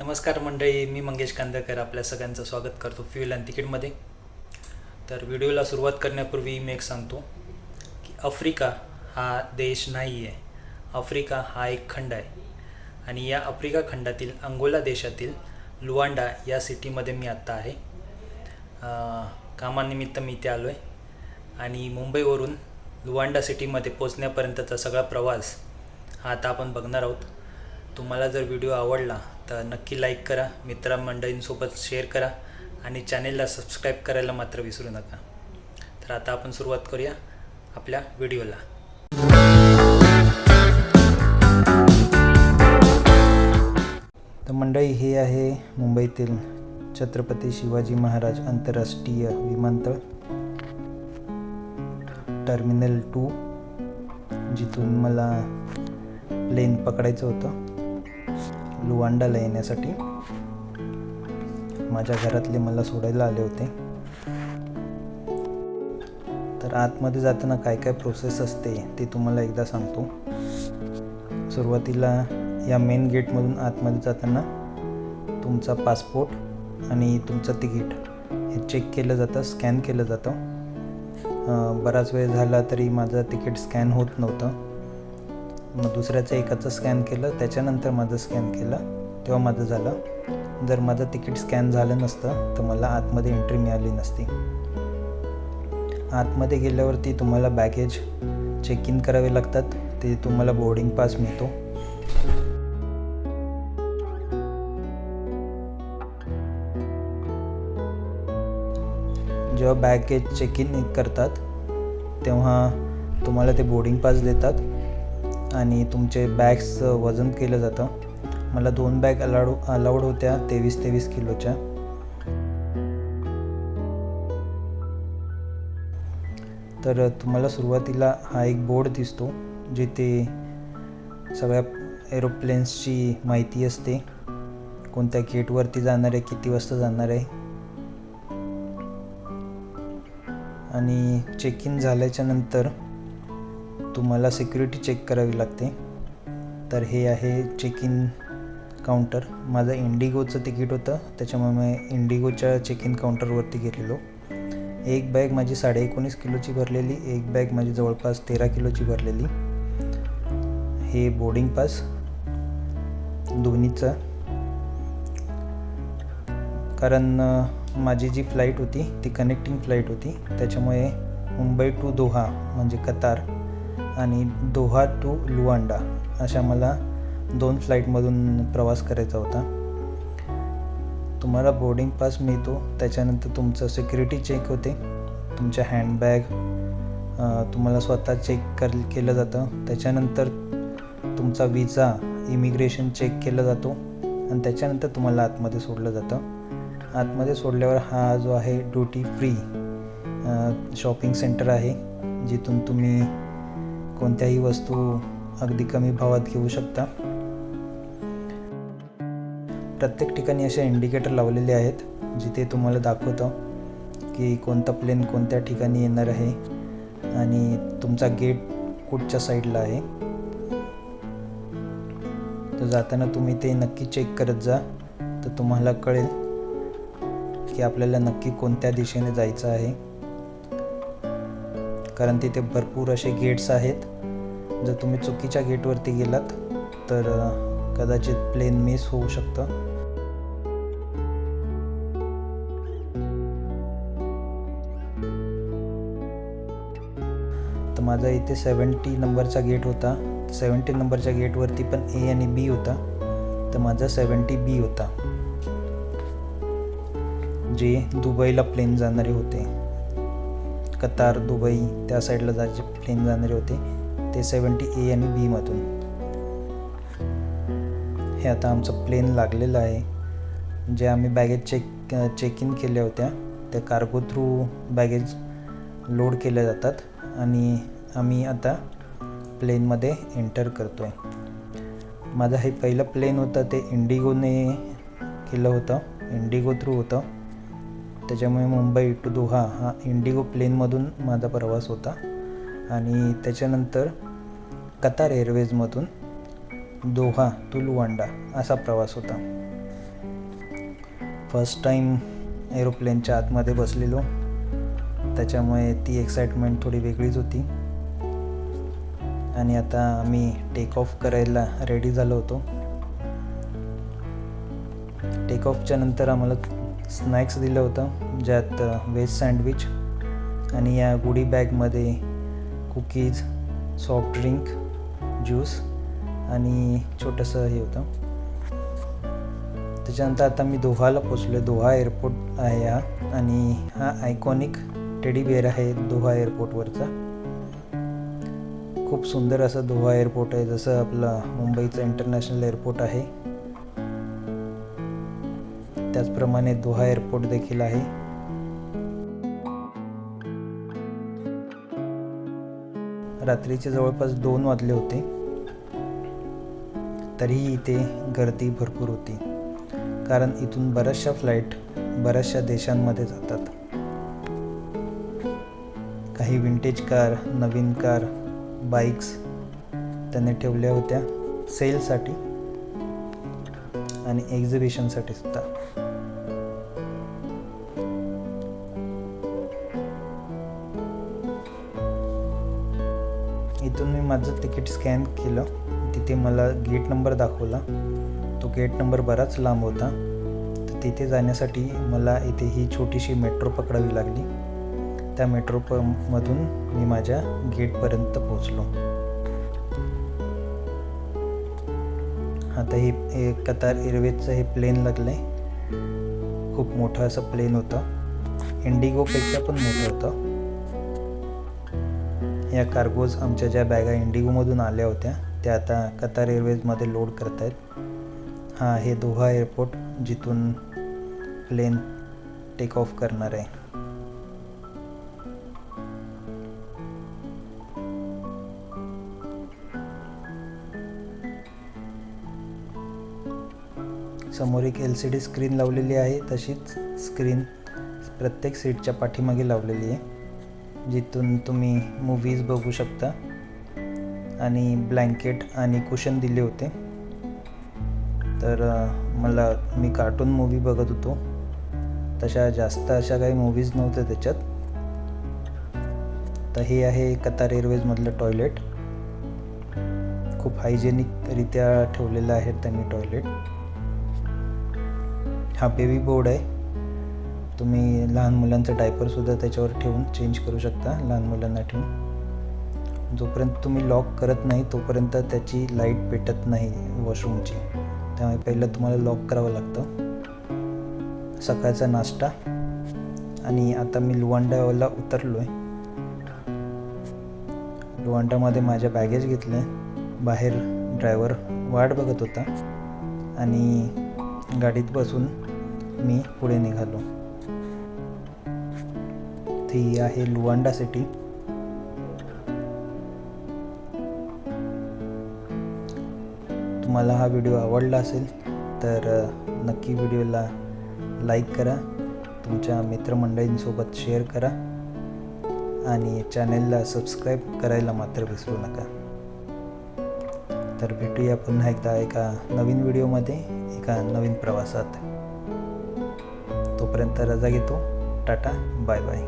नमस्कार मंडळी मी मंगेश कांदळकर आपल्या सगळ्यांचं स्वागत करतो फ्युएल अँड तिकीटमध्ये तर व्हिडिओला सुरुवात करण्यापूर्वी मी एक सांगतो की आफ्रिका हा देश नाही आहे आफ्रिका हा एक खंड आहे. आणि या आफ्रिका खंडातील अंगोला देशातील लुवांडा या सिटीमध्ये मी आत्ता आहे. कामानिमित्त मी इथे आलो आहे आणि मुंबईवरून लुवांडा सिटीमध्ये पोचण्यापर्यंतचा सगळा प्रवास हा आता आपण बघणार आहोत. तुम्हाला जर व्हिडिओ आवडला तर नक्की लाईक करा मित्रमंडळींसोबत शेअर करा आणि चॅनेलला सबस्क्राईब करायला मात्र विसरू नका. तर आता आपण सुरुवात करूया आपल्या व्हिडिओला तर मंडळी हे आहे मुंबईतील छत्रपती शिवाजी महाराज आंतरराष्ट्रीय विमानतळ. टर्मिनल टू जिथून मला प्लेन पकडायचं होतं. लुवांडाला येण्यासाठी. माझ्या घरातले मला सोडायला आले होते. तर आतमध्ये जाताना काय काय प्रोसेस असते ते तुम्हाला एकदा सांगतो. सुरुवातीला या मेन गेटमधून आतमध्ये जाताना तुमचा पासपोर्ट आणि तुमचं तिकीट हे चेक केलं जातं स्कॅन केलं जातं. बराच वेळ झाला तरी माझं तिकीट स्कॅन होत नव्हतं. मग दुसऱ्याचं एकाचं स्कॅन केलं त्याच्यानंतर माझं स्कॅन केलं तेव्हा माझं झालं. जर माझं तिकीट स्कॅन झालं नसतं तर मला आतमध्ये एंट्री मिळाली नसती. आतमध्ये गेल्यावरती तुम्हाला बॅगेज चेक इन करावे लागतात ते तुम्हाला बोर्डिंग पास मिळतो. जेव्हा बॅगेज चेक इन करतात तेव्हा तुम्हाला ते बोर्डिंग पास देतात. आणि तुमचे बॅग्सचं वजन केलं जातं. मला दोन बॅग अलाउड अलाउड होत्या तेवीस तेवीस किलोच्या. तर तुम्हाला सुरुवातीला हा एक बोर्ड दिसतो जिथे सगळ्या एरोप्लेन्सची माहिती असते. कोणत्या गेटवरती जाणार आहे किती वाजता जाणार आहे. आणि चेक इन झाल्याच्यानंतर तुम्हाला सिक्युरिटी चेक करावी लागते. तर हे आहे चेक इन काउंटर माझं इंडिगोचं तिकीट होतं त्याच्यामुळे मी इंडिगोच्या चेक इन काउंटरवरती गेलेलो. एक बॅग माझी साडे एकोणीस किलोची भरलेली एक बॅग माझी जवळपास तेरा किलोची भरलेली. हे बोर्डिंग पास दोन्हीचं. कारण माझी जी फ्लाईट होती ती कनेक्टिंग फ्लाईट होती त्याच्यामुळे मुंबई टू दोहा म्हणजे कतार आणि दोहा टू लुवांडा अशा मला दोन फ्लाईटमधून प्रवास करायचा होता. तुम्हाला बोर्डिंग पास मिळतो. त्याच्यानंतर तुमचं सिक्युरिटी चेक होते. तुमच्या हँडबॅग तुम्हाला स्वतः चेक कर केलं जातं. त्याच्यानंतर तुमचा विजा इमिग्रेशन चेक केलं जातो. आणि त्याच्यानंतर तुम्हाला आतमध्ये सोडलं जातं. आतमध्ये सोडल्यावर हा जो आहे ड्युटी फ्री शॉपिंग सेंटर आहे जिथून तुम्ही कोणत्याही वस्तू अगदी कमी भावात घेऊ शकता. प्रत्येक ठिकाणी असे इंडिकेटर लावलेले आहेत जिथे तुम्हाला दाखवतं की कोणता प्लेन कोणत्या ठिकाणी येणार आहे आणि तुमचा गेट कुठच्या साईडला आहे. तर जाताना तुम्ही ते नक्की चेक करत जा तर तुम्हाला कळेल की आपल्याला नक्की कोणत्या दिशेने जायचं आहे. कारण तिथे भरपूर असे गेट्स आहेत. जर तुम्ही चुकीच्या गेटवरती गेलात तर कदाचित प्लेन मिस होऊ शकतं. तर माझा इथे सेवन्टी नंबरचा गेट होता. सेवन्टी नंबरच्या गेटवरती पण ए आणि बी होता. तर माझा सेवन्टी बी होता. जे दुबईला प्लेन जाणारे होते. कतार दुबई त्या साईडला जायचे प्लेन जाणारे होते. ते सेवन्टी ए आणि बीमधून हे आता आमचं प्लेन लागलेलं आहे. जे आम्ही बॅगेज चेक चेक इन केल्या होत्या त्या कार्गो थ्रू बॅगेज लोड केल्या जातात आणि आम्ही आता प्लेनमध्ये एंटर करतो आहे माझं हे पहिलं प्लेन होतं ते इंडिगोने केलं होतं. इंडिगो थ्रू होतं. त्याच्यामुळे मुंबई टू दोहा हा इंडिगो प्लेनमधून माझा प्रवास होता. आणि त्याच्यानंतर कतार एअरवेजमधून दोहा टू लुवांडा असा प्रवास होता. फर्स्ट टाईम एरोप्लेनच्या आतमध्ये बसलेलो. त्याच्यामुळे ती एक्साइटमेंट थोडी वेगळीच होती. आणि आता आम्ही टेक ऑफ करायला रेडी झालो होतो. टेक ऑफच्या नंतर आम्हाला स्नॅक्स दिलं होतं ज्यात व्हेज सँडविच आणि या गुडी बॅगमध्ये कुकीज सॉफ्ट ड्रिंक ज्यूस आणि छोटंसं हे होतं. त्याच्यानंतर आता मी दोहाला पोचलो दोहा एअरपोर्ट आहे हा आणि हा आयकॉनिक टेडी बिअर आहे दोहा एअरपोर्टवरचा. खूप सुंदर असं दोहा एअरपोर्ट आहे. जसं आपलं मुंबईचं इंटरनॅशनल एअरपोर्ट आहे. त्याचप्रमाणे दोहा एअरपोर्ट देखील आहे. रात्रीचे जवळपास दोन वाजले होते. तरीही इथे गर्दी भरपूर होती. कारण इथून बऱ्याचशा फ्लाईट बऱ्याचशा देशांमध्ये जातात. काही विंटेज कार नवीन कार बाईक्स त्याने ठेवल्या होत्या सेलसाठी आणि एक्झिबिशनसाठी सुद्धा. तिथून मी माझं तिकीट स्कॅन केलं. तिथे मला गेट नंबर दाखवला. तो गेट नंबर बराच लांब होता. तर तिथे जाण्यासाठी मला इथे ही छोटीशी मेट्रो पकडावी लागली. त्या मेट्रो प मधून मी माझ्या गेटपर्यंत पोचलो आता हे हे कतार एअरवेजचं हे प्लेन लागलं आहे खूप मोठं असं प्लेन होतं. इंडिगोपेक्षा पण मोठं होतं. या कार्गोज आमच्या ज्या बॅगा इंडिगोमधून आल्या होत्या त्या आता कतार एअरवेजमध्ये लोड करत आहेत हा हे दोहा एअरपोर्ट जिथून प्लेन टेक ऑफ करणार आहे. समोर एक एल सी डी स्क्रीन लावलेली आहे तशीच स्क्रीन प्रत्येक सीटच्या पाठीमागे लावलेली आहे. जिथून तुम्ही मूवीज बघू शकता. आणि ब्लँकेट आणि कुशन दिले होते. तर मला मी कार्टून मूवी बघत होतो. तशा जास्त अशा काही मूवीज नव्हत्या त्याच्यात. तर हे आहे कतार एअरवेजमधलं टॉयलेट खूप हायजेनिकरित्या ठेवलेलं आहे त्यांनी टॉयलेट हा बेबी बोर्ड आहे. तुम्ही लहान मुलांचं डायपरसुद्धा त्याच्यावर ठेवून चेंज करू शकता लहान मुलांना ठेवून. जोपर्यंत तुम्ही लॉक करत नाही तोपर्यंत त्याची लाइट पेटत नाही वॉशरूमची त्यामुळे पहिलं तुम्हाला लॉक करावं लागतं. सकाळचा नाश्ता. आणि आता मी लुवांडाला उतरलो आहे लुवांडामध्ये माझ्या बॅगेज घेतले. बाहेर ड्रायव्हर वाट बघत होता. आणि गाडीत बसून मी पुढे निघालो. ती आहे लुवांडा सिटी. तुम्हाला हा व्हिडिओ आवडला असेल तर नक्की व्हिडिओला लाईक करा. तुमच्या मित्रमंडळींसोबत शेअर करा. आणि चॅनेलला सबस्क्राईब करायला मात्र विसरू नका. तर भेटूया पुन्हा एकदा एका नवीन व्हिडिओमध्ये एका नवीन प्रवासात. तोपर्यंत रजा घेतो. Tata bye bye.